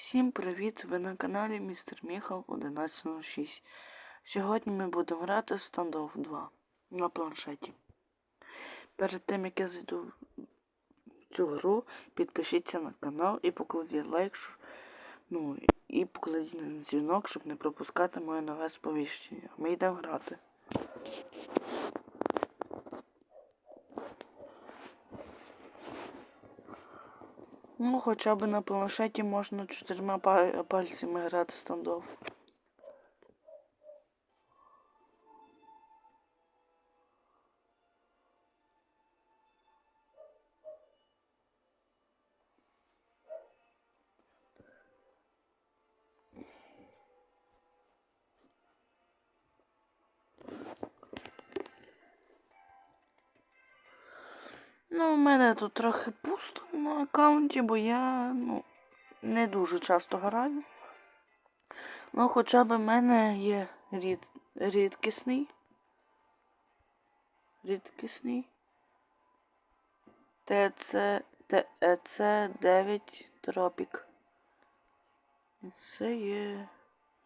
Всім привіт! Ви на каналі Містер Міхал 1106. Сьогодні ми будемо грати Standoff 2 на планшеті. Перед тим як я зайду в цю гру, підпишіться на канал і покладіть лайк. Ну, і покладіть на дзвінок, щоб не пропускати моє нове сповіщення. Ми йдемо грати. Ну, хоча б на планшеті можна чотирма пальцями грати стандоф. Ну, у мене тут трохи пусто на аккаунті, бо я ну, не дуже часто граю. Ну, хоча б в мене є рід, рідкісний. Рідкісний. ТЦ, ТЕЦ 9 тропік. Це є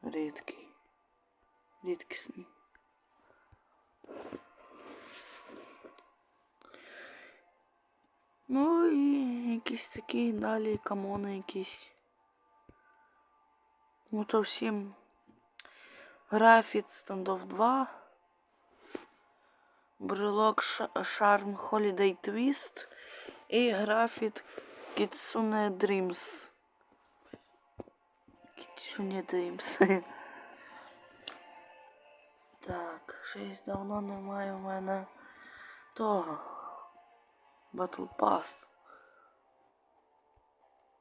рідкий. Рідкісний. Ну і якісь такі далі камони якісь. Ну то всім графіт стандоф 2. Брелок Шарм Holiday Twist і графіт Kitsune Dreams. Kitsune Dreams. Так, щось давно немає у мене того. Battle Pass.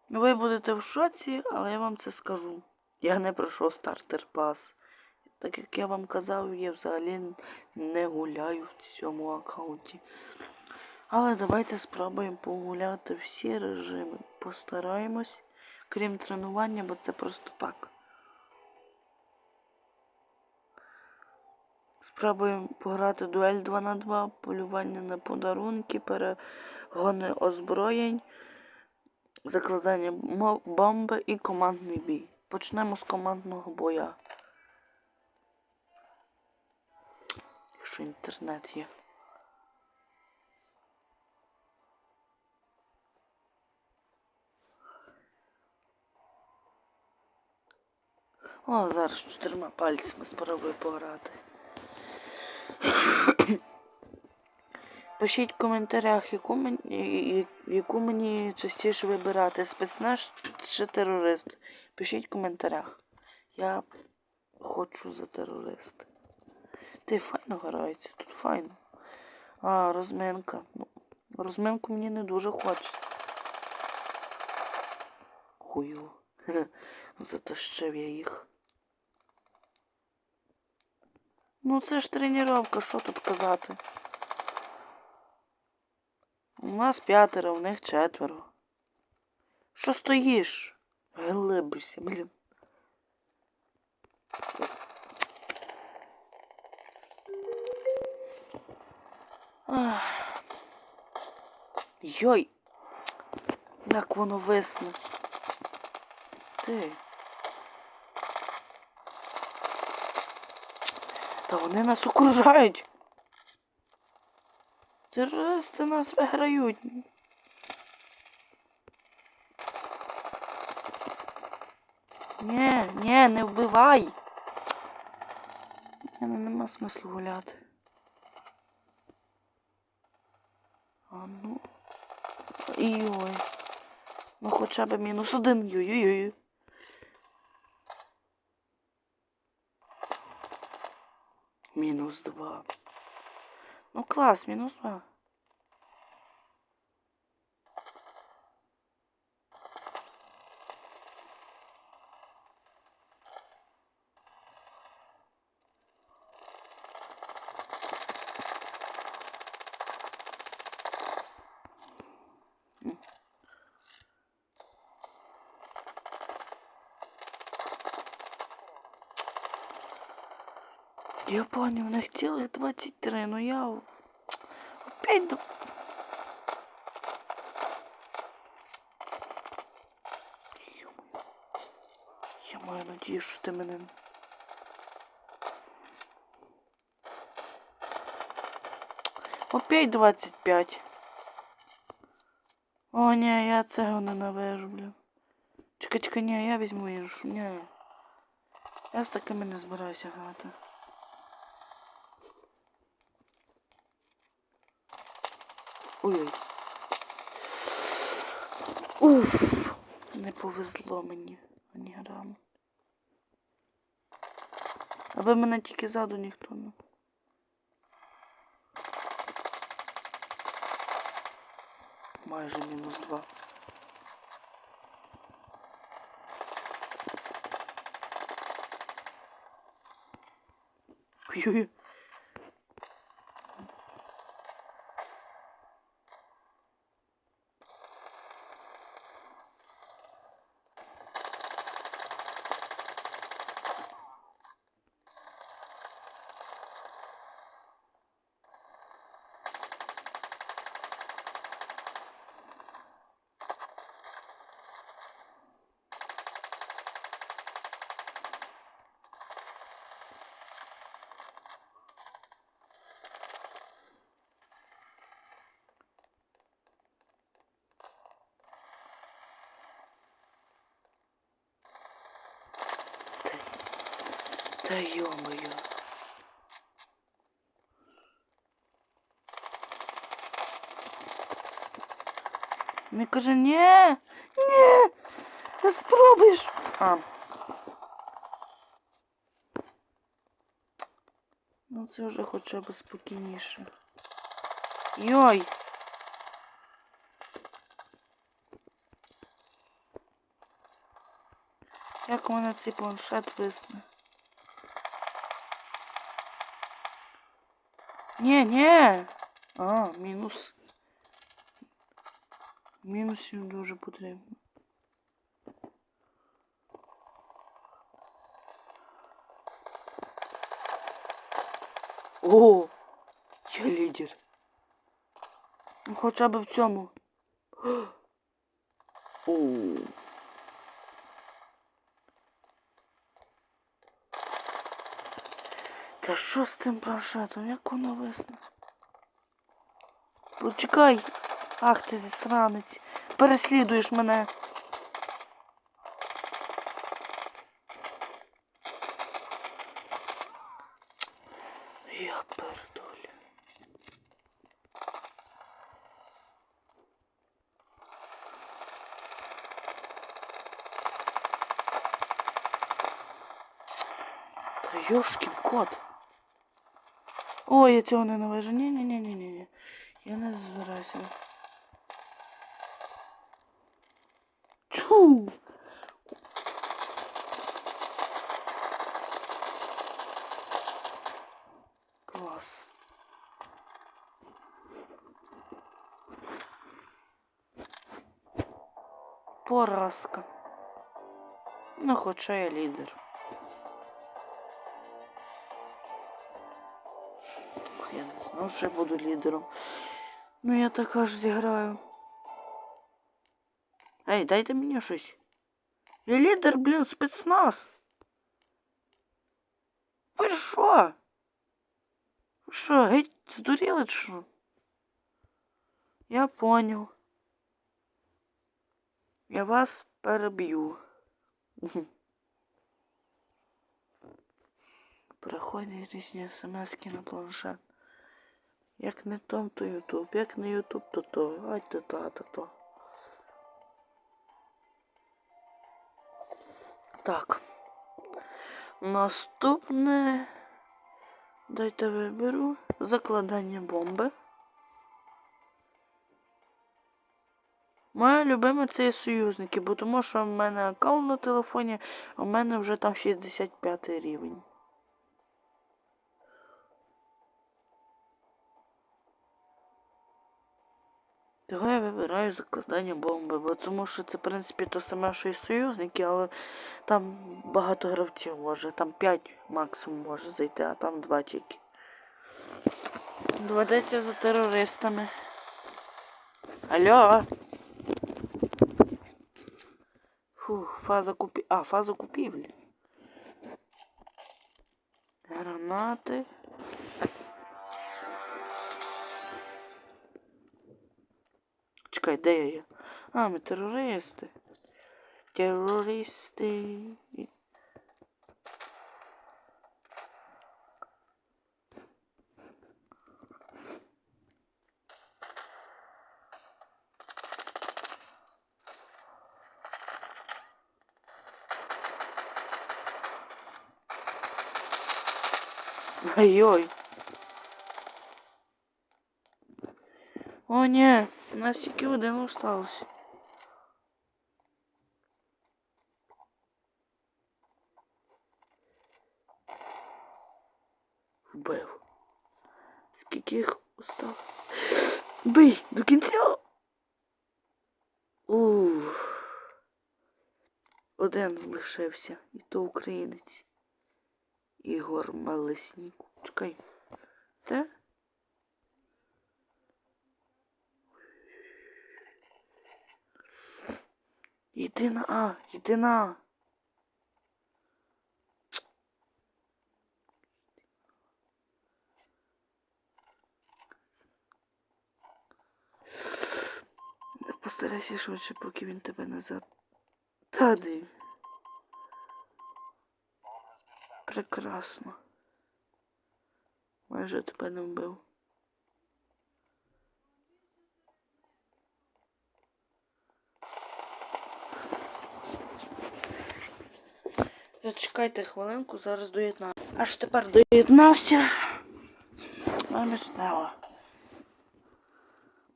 Ви будете в шоці, але я вам це скажу. Я не пройшов стартер пас. Так як я вам казав, я взагалі не гуляю в цьому аккаунті. Але давайте спробуємо погуляти всі режими. Постараємось, крім тренування, бо це просто так. Спробуємо пограти дуель 2 на 2, полювання на подарунки, перегони озброєнь, закладання бомби і командний бій. Почнемо з командного боя. Якщо інтернет є. О, зараз чотирма пальцями спробую пограти. Пишіть в коментарях, яку мені, яку мені частіше вибирати, спецназ чи терорист. Пишіть в коментарях. Я хочу за терориста. Ти файно грається, тут файно. А, розминка. Ну, розминку мені не дуже хочеться. Хую. Затащив я їх. Ну це ж тренування, що тут казати. У нас п'ятеро, в них четверо. Що стоїш? Глибуйся, блін. Йой. Як воно висне. Ти. Та вони нас окружають. Терористи нас виграють. Ні, ні, не вбивай. Ні, ну нема смислу гуляти. А ну. Йой. Ну хоча б мінус один. Йой-йой-йой. Мінус 2. Ну клас, мінус два. Я понял, них цілих 23, ну я опять до... Я маю надію, що ти мене. Опять 25. О, ні, я цього ненавижу, блін. Чекай, чекай, ні, я візьму іншу. Ні. Я з такими не збираюся грати. Ой-ой. Уф, не повезло мені ані граму. Аби мене тільки ззаду ніхто не. Майже мінус два. Ой-ой. Та ё-моё. Не кажи ні. Ні. Ти спробуєш. А. Ну це вже хоча б спокійніше. Йой. Як у мене цей планшет висне? Ні, ні. А, мінус. Мінусів дуже потрібно. О! Я. Ну, Хоча б в цьому. О. Та що з тим планшетом? Як воно висне? Почекай. Ах ти засранець. Переслідуєш мене. Я пердолю. Та йошкін кот. Ой, я цього не навижу. ні ні ні ні ні ні Я не збираюся. Чу! Клас. Поразка. Ну, хоча я лідер. Я не знав, що я буду лідером. Ну я така ж зіграю. Ей, дайте мені щось. Я лідер, блін, спецназ. Ви що? Ви що, геть здуріли чи що? Я понял. Я вас переб'ю. Приходять різні смски на планшет. Як не том, то Ютуб, як не Ютуб, то то. Ай то та, то то. Так. Наступне. Дайте виберу. Закладання бомби. Моє любиме це союзники, бо тому що в мене аккаунт на телефоні, а в мене вже там 65 рівень. Того я вибираю закладання бомби, бо тому що це, в принципі, то саме, що і союзники, але там багато гравців може, там 5 максимум може зайти, а там 2 тільки. Доведеться за терористами. Алло. Фух, фаза купі... А, фаза купівлі. Гранати. Чекай, де я? А, ми терористи. Терористи. Ой-ой. О, ні, у нас тільки один остався. Вбив. Скільки їх осталось? Бий! До кінця! Ух. Один лишився, і то українець. Ігор Малеснік. Чекай. Те? Йди на А, йди на А. Постарайся швидше, поки він тебе назад. Та ди. Прекрасно. Майже тебе не вбив. Зачекайте хвилинку, зараз доєднаю. Аж тепер доєднався.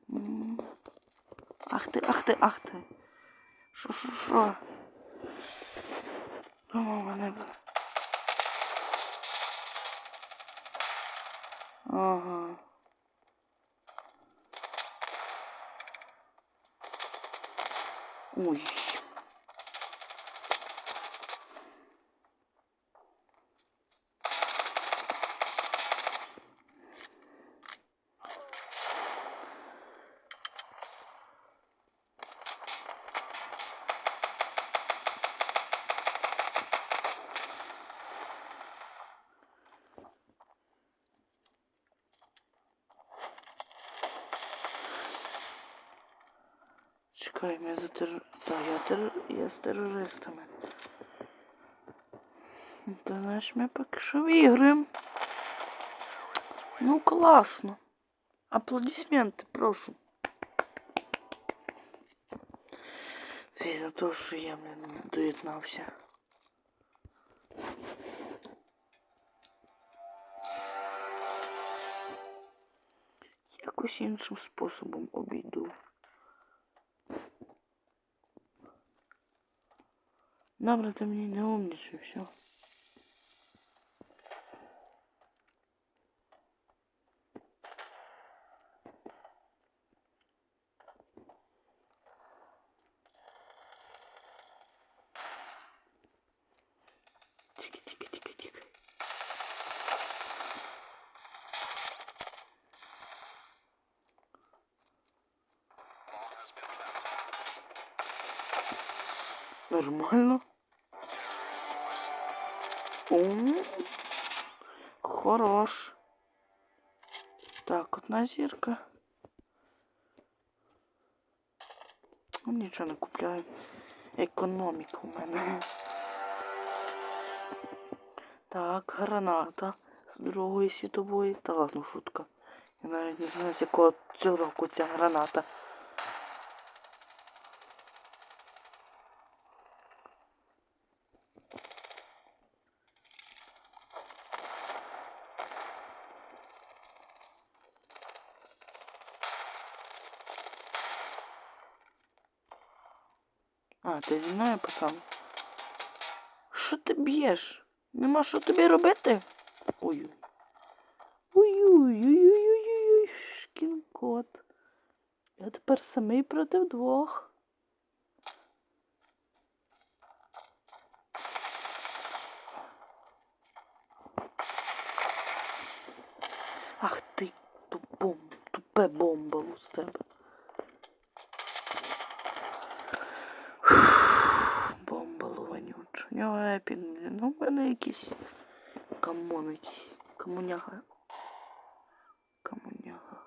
М. Ах ти, ах ти, ах ти. Шо, шо, шо? Думав мене. б- Ага. Ой. Чекай, я за терор... Так, я, терор... я з терористами. Ти знаєш, ми поки що виграємо. Ну, класно. Аплодисменти, прошу. Це із-за того, що я блин, доєднався. Якось іншим способом обійду. Добре, ти мені не умнічай, все. Нормально. Ум. Хорош. Так, одна зірка. Ну, Нічого не купляю. Економіка у мене. Так, граната з Другої світової. Та ладно, шутка. Я навіть не знаю, з якого цього року ця граната. А, ти зі мною, пацан? Що ти б'єш? Нема що тобі робити? Ой. Ой-ой-ой-ой-ой-ой, шкін-кот. Я тепер самий проти двох. Ах ти, тупом, тупе бомба з тебе. Блін. Ну, в мене якийсь камон якийсь. Камуняга. Камуняга.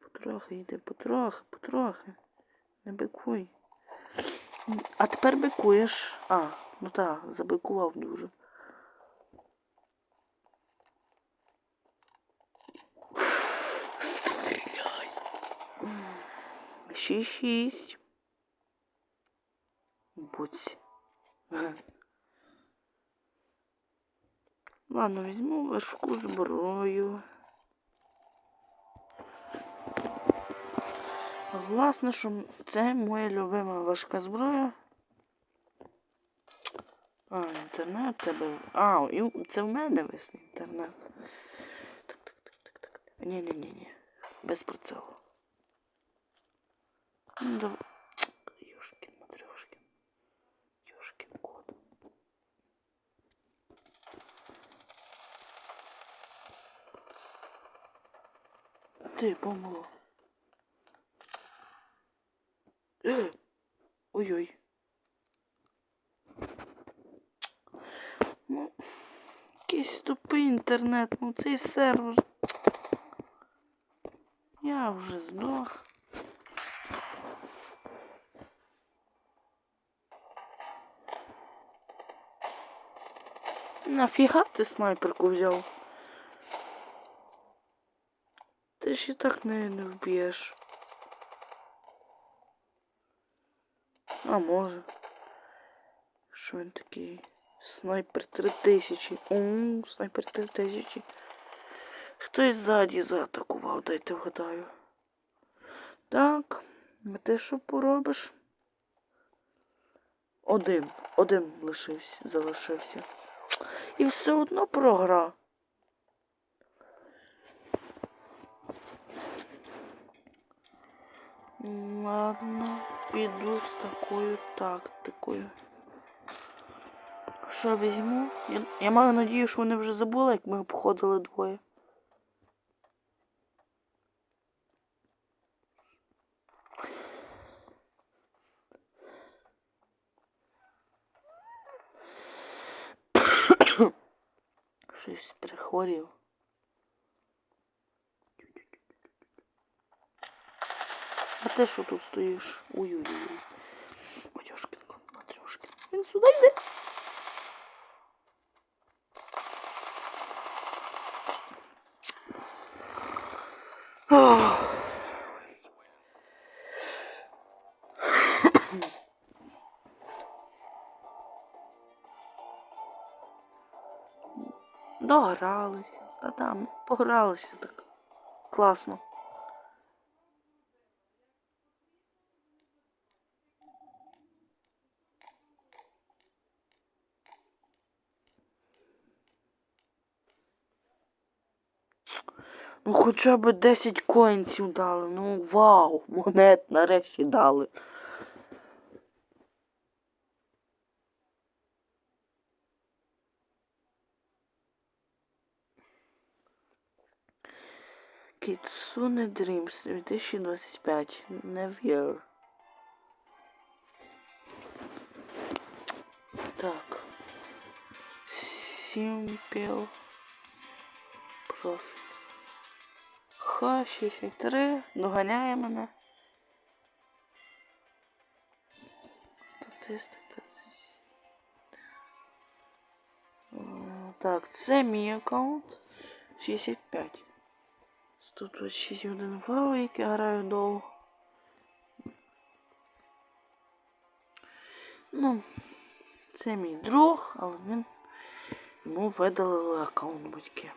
Потрохи йде, потрохи, потрохи. Не бикуй. А тепер бикуєш. А, ну так, забикував дуже. Стріляй. Шість шість. Будь. Ладно, візьму важку зброю. Власне, що це моя любима важка зброя. А, інтернет тебе. А, і це в мене весь інтернет. Так, так, так, так, так. Ні, ні, ні, ні. Без прицелу. Ну, дав... Ти, помило. Ой-ой. Ну, якийсь тупий інтернет, ну цей сервер. Я вже здох. Нафіга ти снайперку взяв? Ти ж і так не, не вб'єш. А може. Що він такий? Снайпер 3000. О, снайпер 3000. Хтось ззаді заатакував, дайте вгадаю. Так, а ти що поробиш? Один. Один лишився, залишився. І все одно програв. Ладно, піду з такою тактикою. Що візьму? Я, я маю надію, що вони вже забули, як ми обходили двоє. Щось прихворів. Ти що тут стоїш? Ой-ой-ой. Матюшкин, Матрюшкин. Він сюди йде. Догралися. Та там погралися так. Класно. Ну хоча б 10 коїнців дали. Ну вау, монет нарешті дали. Кіцуне Dreams 2025. Не вір. Так. Simple Profit. Х-63. Доганяє мене. Статистика. Так, це мій аккаунт. 65. 126 годин вау, я граю довго. Ну, це мій друг, але він йому видалили аккаунт батьки.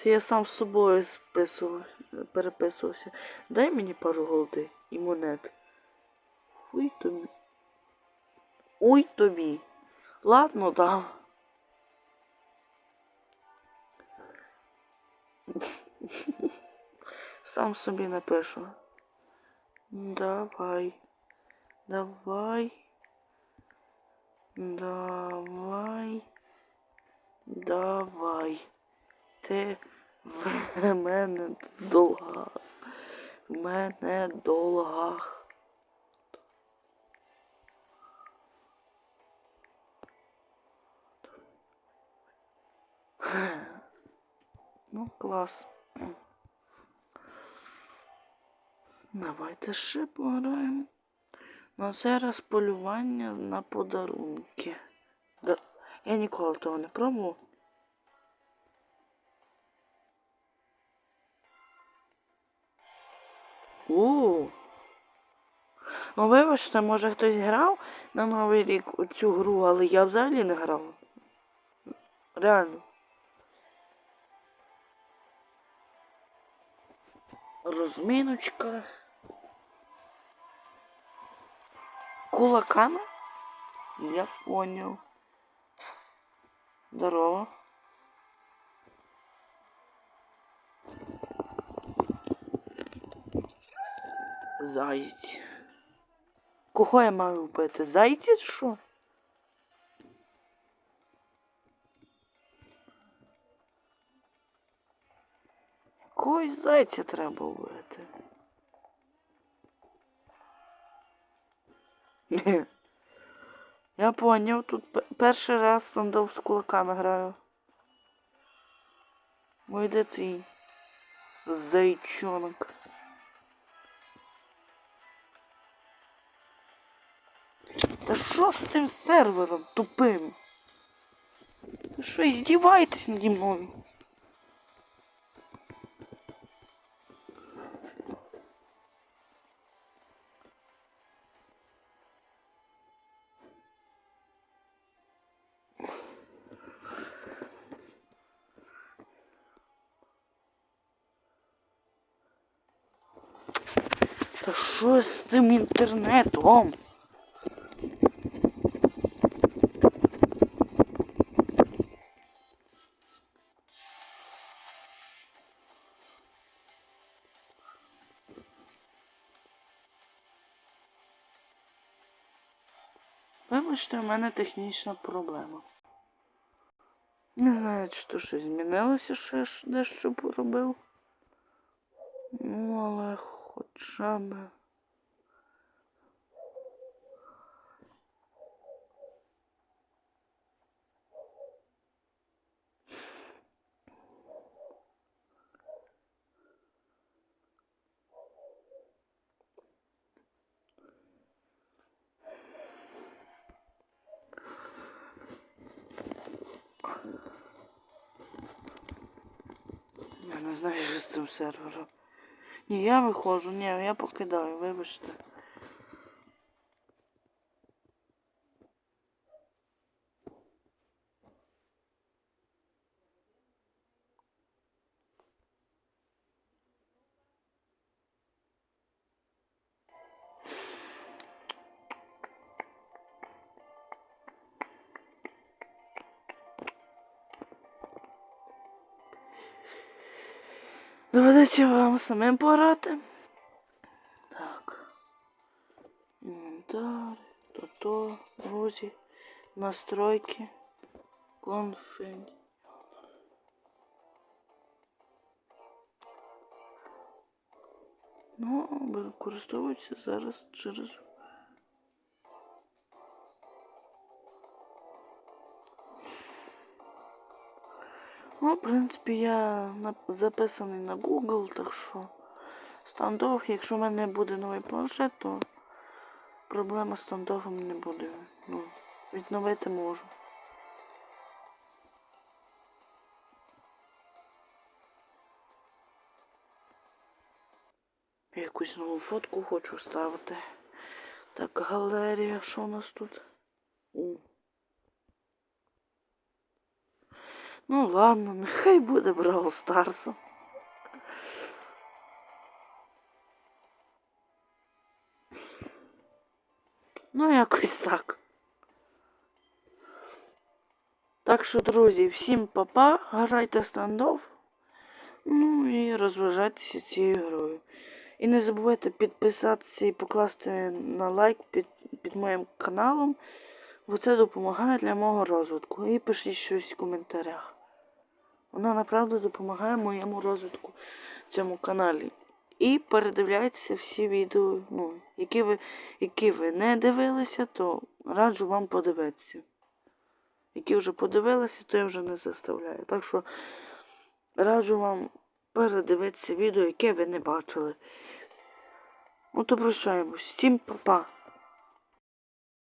Це я сам з собою списував, переписувався. Дай мені пару голди і монет. Хуй тобі. Ой тобі. Ладно, дам. Сам собі напишу. Давай. Давай. Давай. Давай. Ти в мене долга. в мене долгах. Ну, клас. Давайте ще пограємо. На цей раз полювання на подарунки. Да. Я ніколи того не пробував. У. Ну, вибачте, може хтось грав на Новий рік у цю гру, але я взагалі не грав. Реально. Розміночка. Кулаками? Я понял. Здорово. Заєць. Кого я маю вбити? Зайці що? Якогось зайця треба вбити. Я поняв, тут перший раз стандоп з кулаками граю. Ой, де цей зайчонок. Та що з тим сервером тупим? Ви що, здіваєтесь наді мною? Та що з тим інтернетом? Вибачте, у мене технічна проблема. Не знаю, чи то щось змінилося, що я дещо поробив. Ну, але хоча б. Я не знаю, що з цим сервером. Ні, я виходжу, ні, я покидаю, вибачте. Доведеться вам самим порати? Так. Інвентар, то-то, друзі, настройки, конфиг. Ну, використовується зараз через. Ну, в принципі, я записаний на Google, так що стандоф, якщо в мене буде новий планшет, то проблема з стандофом не буде. Ну, відновити можу. Якусь нову фотку хочу ставити. Так, галерія, що у нас тут? У. Ну ладно, нехай буде Бравл Старсом. Ну, якось так. Так що, друзі, всім папа, грайте стандоф. Ну і розважайтеся цією грою. І не забувайте підписатися і покласти на лайк під, під моїм каналом, бо це допомагає для мого розвитку. І пишіть щось в коментарях. Воно направду допомагає моєму розвитку цьому каналі. І передивляйтеся всі відео, ну, які ви, які ви не дивилися, то раджу вам подивитися. Які вже подивилися, то я вже не заставляю. Так що раджу вам передивитися відео, яке ви не бачили. Ну то прощаємось. Всім па-па.